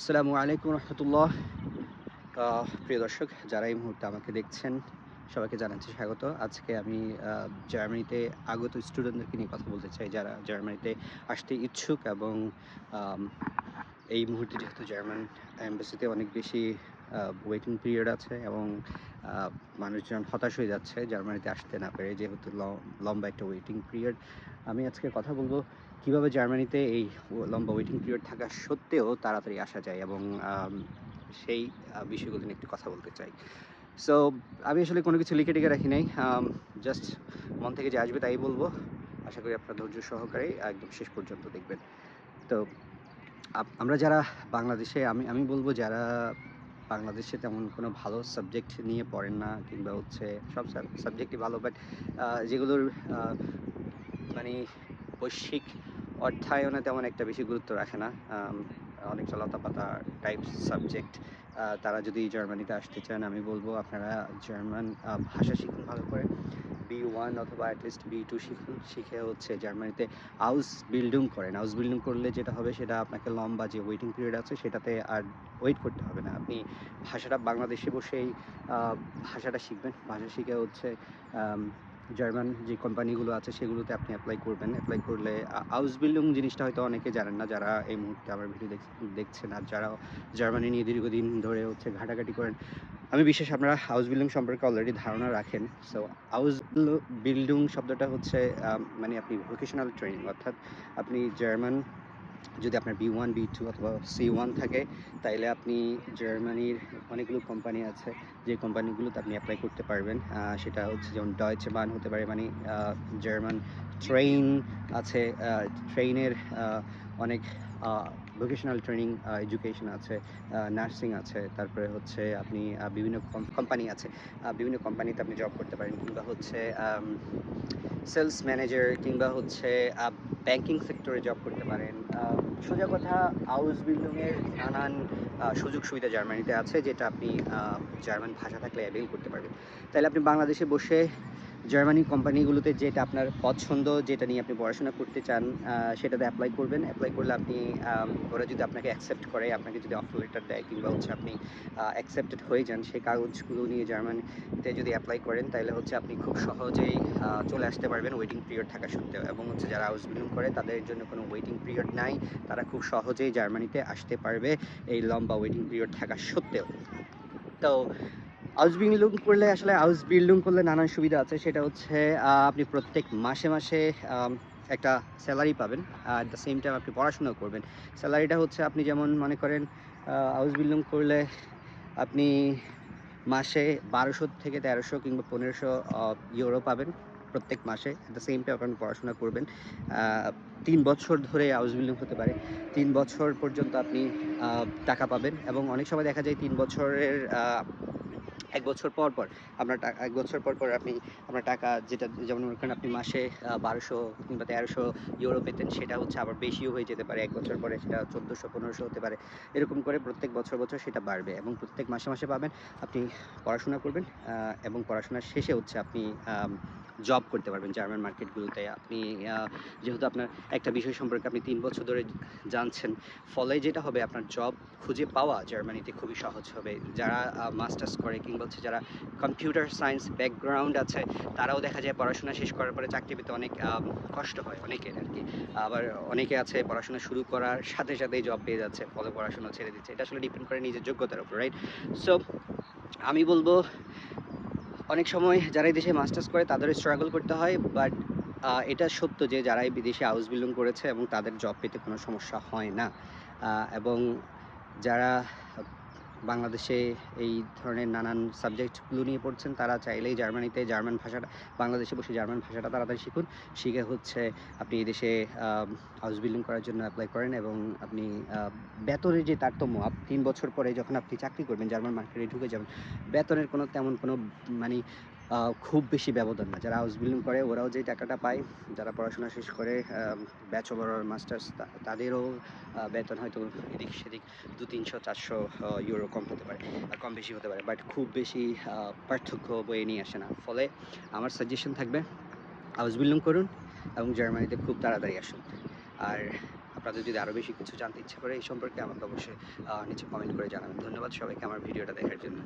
আসসালামু আলাইকুম রহমতুল্লাহ। প্রিয় দর্শক, যারা এই মুহূর্তে আমাকে দেখছেন, সবাইকে জানাচ্ছি স্বাগত। আজকে আমি জার্মানিতে আগত স্টুডেন্টদেরকে নিয়ে কথা বলতে চাই, যারা জার্মানিতে আসতে ইচ্ছুক এবং এই মুহূর্তে যেহেতু জার্মান অ্যাম্বাসিতে অনেক বেশি ওয়েটিং পিরিয়ড আছে এবং মানুষজন হতাশ হয়ে যাচ্ছে জার্মানিতে আসতে না পেরে, যেহেতু লম্বা একটা ওয়েটিং পিরিয়ড আমি আজকে কথা বলব কীভাবে জার্মানিতে এই লম্বা ওয়েটিং পিরিয়ড থাকা সত্ত্বেও তাড়াতাড়ি আসা যায় এবং সেই বিষয়গুলো নিয়ে একটু কথা বলতে চাই। সো আমি আসলে কোনো কিছু লিখে টিকে রাখি নাই। জাস্ট মন থেকে যে আসবে তাই বলব। আশা করি আপনার ধৈর্য সহকারে একদম শেষ পর্যন্ত দেখবেন। তো আমরা যারা বাংলাদেশে, আমি আমি বলব যারা বাংলাদেশে তেমন কোনো ভালো সাবজেক্ট নিয়ে পড়েন না, কিংবা হচ্ছে সব সাবজেক্টই ভালো বাট যেগুলোর মানে বৈশ্বিক অর্থায়নে তেমন একটা বেশি গুরুত্ব রাখে না। আম, অনেকটা লতাপাতা টাইপ সাবজেক্ট তারা যদি জার্মানিতে আসতে চান আমি বলব আপনারা জার্মান ভাষা শিখুন ভালো করে। বি ওয়ান অথবা অ্যাটলিস্ট বি টু শিখুন শিখে হচ্ছে জার্মানিতে হাউস বিল্ডিং করেন। হাউস বিল্ডিং করলে যেটা হবে সেটা আপনাকে লম্বা যে ওয়েটিং পিরিয়ড আছে সেটাতে আর ওয়েট করতে হবে না। আপনি ভাষাটা বাংলাদেশে বসেই ভাষাটা শিখবেন। ভাষা শিখে হচ্ছে জার্মান যে কোম্পানিগুলো আছে সেগুলোতে আপনি অ্যাপ্লাই করবেন। অ্যাপ্লাই করলে হাউস বিল্ডিং জিনিসটা হয়তো অনেকে জানেন না, যারা এই মুহূর্তে আমার ভিডিও দেখছেন আর যারা জার্মানি নিয়ে দীর্ঘদিন ধরে হচ্ছে ঘাটাঘাটি করেন, আমি বিশেষ আপনারা হাউস বিল্ডিং সম্পর্কে অলরেডি ধারণা রাখেন। সো হাউস বিল্ডিং শব্দটা হচ্ছে মানে আপনি ভোকেশনাল ট্রেনিং অর্থাৎ আপনি জার্মান যদি আপনার বি ওয়ান বি টু অথবা সি ওয়ান থাকে, তাইলে আপনি জার্মানির অনেকগুলো কোম্পানি আছে, যে কোম্পানিগুলোতে আপনি অ্যাপ্লাই করতে পারবেন। সেটা হচ্ছে যেমন ডয়েচে বান হতে পারে মানে জার্মান ট্রেন আছে ট্রেনের অনেক ভোকেশনাল ট্রেনিং এডুকেশন আছে নার্সিং আছে, তারপরে হচ্ছে আপনি বিভিন্ন কোম্পানি আছে। বিভিন্ন কোম্পানিতে আপনি জব করতে পারেন, কিংবা হচ্ছে সেলস ম্যানেজার কিংবা হচ্ছে ব্যাংকিং সেক্টরে জব করতে পারেন। সোজা কথা হাউস বিল্ডিংয়ের নানান সুযোগ সুবিধা জার্মানিতে আছে, যেটা আপনি জার্মান ভাষা থাকলে অ্যাভেল করতে পারবেন। তাহলে আপনি বাংলাদেশে বসে জার্মানি কোম্পানিগুলোতে যেটা আপনার পছন্দ, যেটা নিয়ে আপনি পড়াশোনা করতে চান সেটাতে অ্যাপ্লাই করবেন। অ্যাপ্লাই করলে আপনি ওরা যদি আপনাকে অ্যাকসেপ্ট করে, আপনাকে যদি অফার লেটার দেয় কিংবা হচ্ছে আপনি অ্যাকসেপ্টেড হয়ে যান, সেই কাগজগুলো নিয়ে জার্মানিতে যদি অ্যাপ্লাই করেন, তাহলে হচ্ছে আপনি খুব সহজেই চলে আসতে পারবেন ওয়েটিং পিরিয়ড থাকা সত্ত্বেও। এবং হচ্ছে যারা হাউস বিল্ডিং করে, তাদের জন্য কোনো ওয়েটিং পিরিয়ড নাই। তারা খুব সহজেই জার্মানিতে আসতে পারবে এই লম্বা ওয়েটিং পিরিয়ড থাকা সত্ত্বেও। তো হাউস বিল্ডিং করলে আসলে হাউস বিল্ডিং করলে নানান সুবিধা আছে। সেটা হচ্ছে আপনি প্রত্যেক মাসে মাসে একটা স্যালারি পাবেন। আর দ্য সেম টাইম আপনি পড়াশোনা করবেন। স্যালারিটা হচ্ছে আপনি যেমন মনে করেন হাউস বিল্ডিং করলে আপনি মাসে বারোশো থেকে তেরোশো কিংবা পনেরোশো ইউরো পাবেন প্রত্যেক মাসে। অ্যাট দ্য সেম টাইম আপনি পড়াশোনা করবেন। তিন বছর ধরে হাউস বিল্ডিং হতে পারে। তিন বছর পর্যন্ত আপনি টাকা পাবেন। এবং অনেক সময় দেখা যায় তিন বছরের এক বছর পর পর আপনার টাকা এক বছর পর পর আপনি আপনার টাকা যেটা, যেমন মনে করেন আপনি মাসে বারোশো কিংবা তেরোশো ইউরো পেতেন, সেটা হচ্ছে আবার বেশিও হয়ে যেতে পারে, এক বছর পরে সেটা চোদ্দোশো, পনেরোশো হতে পারে। এরকম করে প্রত্যেক বছর বছর সেটা বাড়বে এবং প্রত্যেক মাসে মাসে পাবেন, আপনি পড়াশোনা করবেন এবং পড়াশোনার শেষে হচ্ছে আপনি জব করতে পারবেন জার্মান মার্কেটগুলোতে আপনি যেহেতু আপনার একটা বিষয় সম্পর্কে আপনি তিন বছর ধরে জানছেন, ফলে যেটা হবে, আপনার জব খুঁজে পাওয়া জার্মানিতে খুবই সহজ হবে। যারা মাস্টার্স করে কিংবা হচ্ছে যারা কম্পিউটার সায়েন্স ব্যাকগ্রাউন্ড আছে, তারাও দেখা যায় পড়াশোনা শেষ করার পরে চাকরি পেতে অনেক কষ্ট হয় অনেকের আর কি। আবার অনেকে আছে পড়াশোনা শুরু করার সাথে সাথেই জব পেয়ে যাচ্ছে ফলে পড়াশোনা ছেড়ে দিচ্ছে। এটা আসলে ডিপেন্ড করে নিজের যোগ্যতার উপর রাইট সো আমি বলব, অনেক সময় যারা এই দেশে মাস্টার্স করে তাদের স্ট্রাগল করতে হয় বাট এটা সত্য যে যারা এই বিদেশে হাউস বিল্ডিং করেছে এবং তাদের জব পেতে কোনো সমস্যা হয় না। এবং যারা বাংলাদেশে এই ধরনের নানান সাবজেক্টগুলো নিয়ে পড়ছেন, তারা চাইলেই জার্মানিতে জার্মান ভাষাটা, বাংলাদেশে বসে জার্মান ভাষাটা তাড়াতাড়ি শিখুন। শিখে হচ্ছে আপনি এই দেশে হাউস বিল্ডিং করার জন্য অ্যাপ্লাই করেন এবং আপনি বেতনের যে তারতম্য তিন বছর পরে যখন আপনি চাকরি করবেন, জার্মান মার্কেটে ঢুকে যাবেন, বেতনের কোনো তেমন কোনো মানে খুব বেশি ব্যবধান না। যারা হাউস বিল্ডিং করে, ওরাও যে টাকাটা পায়, যারা পড়াশোনা শেষ করে ব্যাচেলর মাস্টার্স তাদেরও বেতন হয়তো এদিক সেদিক দু তিনশো চারশো ইউরো কম হতে পারে কম বেশি হতে পারে। বাট খুব বেশি পার্থক্য বয়ে নিয়ে আসে না। ফলে আমার সাজেশন থাকবে হাউস বিল্ডিং করুন এবং জার্মানিতে খুব তাড়াতাড়ি আসুন। আর আপনাদের যদি আরও বেশি কিছু জানতে ইচ্ছে করে এই সম্পর্কে আমাকে অবশ্যই নিচে কমেন্ট করে জানাবেন। ধন্যবাদ সবাইকে আমার ভিডিওটা দেখার জন্য।